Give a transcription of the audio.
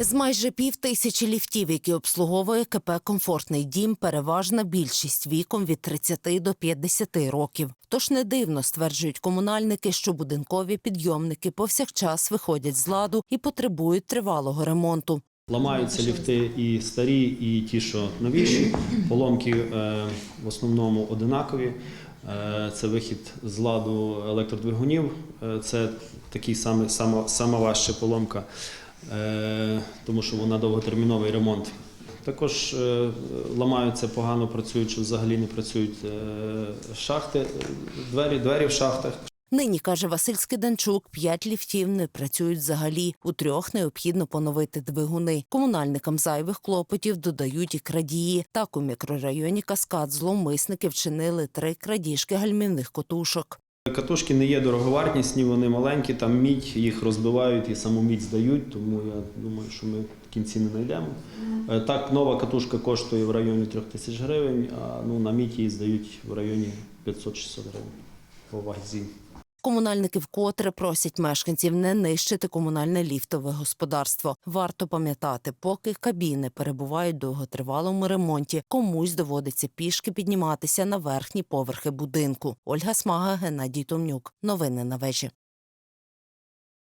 З майже пів тисячі ліфтів, які обслуговує КП «Комфортний дім», переважна більшість віком від 30 до 50 років. Тож не дивно, стверджують комунальники, що будинкові підйомники повсякчас виходять з ладу і потребують тривалого ремонту. Ламаються ліфти і старі, і ті, що новіші. Поломки е, в основному одинакові. Е, Це вихід з ладу електродвигунів. Е, Це такий самий, сама, сама важча поломка, тому що вона довготерміновий ремонт. Також е, ламаються погано працюють, взагалі не працюють е, шахти, двері, двері в шахтах. Нині, каже Василь Скиданчук, п'ять ліфтів не працюють взагалі. У трьох необхідно поновити двигуни. Комунальникам зайвих клопотів додають і крадії. Так у мікрорайоні Каскад зловмисники вчинили три крадіжки гальмівних котушок. Катушки не є дороговартісні, вони маленькі, там мідь, їх розбивають і саму мідь здають, тому я думаю, що ми в кінці не знайдемо. Е, Так, нова катушка коштує в районі 3 тисяч гривень, а ну, на мідь її здають в районі 500-600 гривень по вазі. Комунальники вкотре просять мешканців не нищити комунальне ліфтове господарство. Варто пам'ятати, поки кабіни перебувають в довготривалому ремонті, комусь доводиться пішки підніматися на верхні поверхи будинку. Ольга Смага, Геннадій Томнюк. Новини на вежі.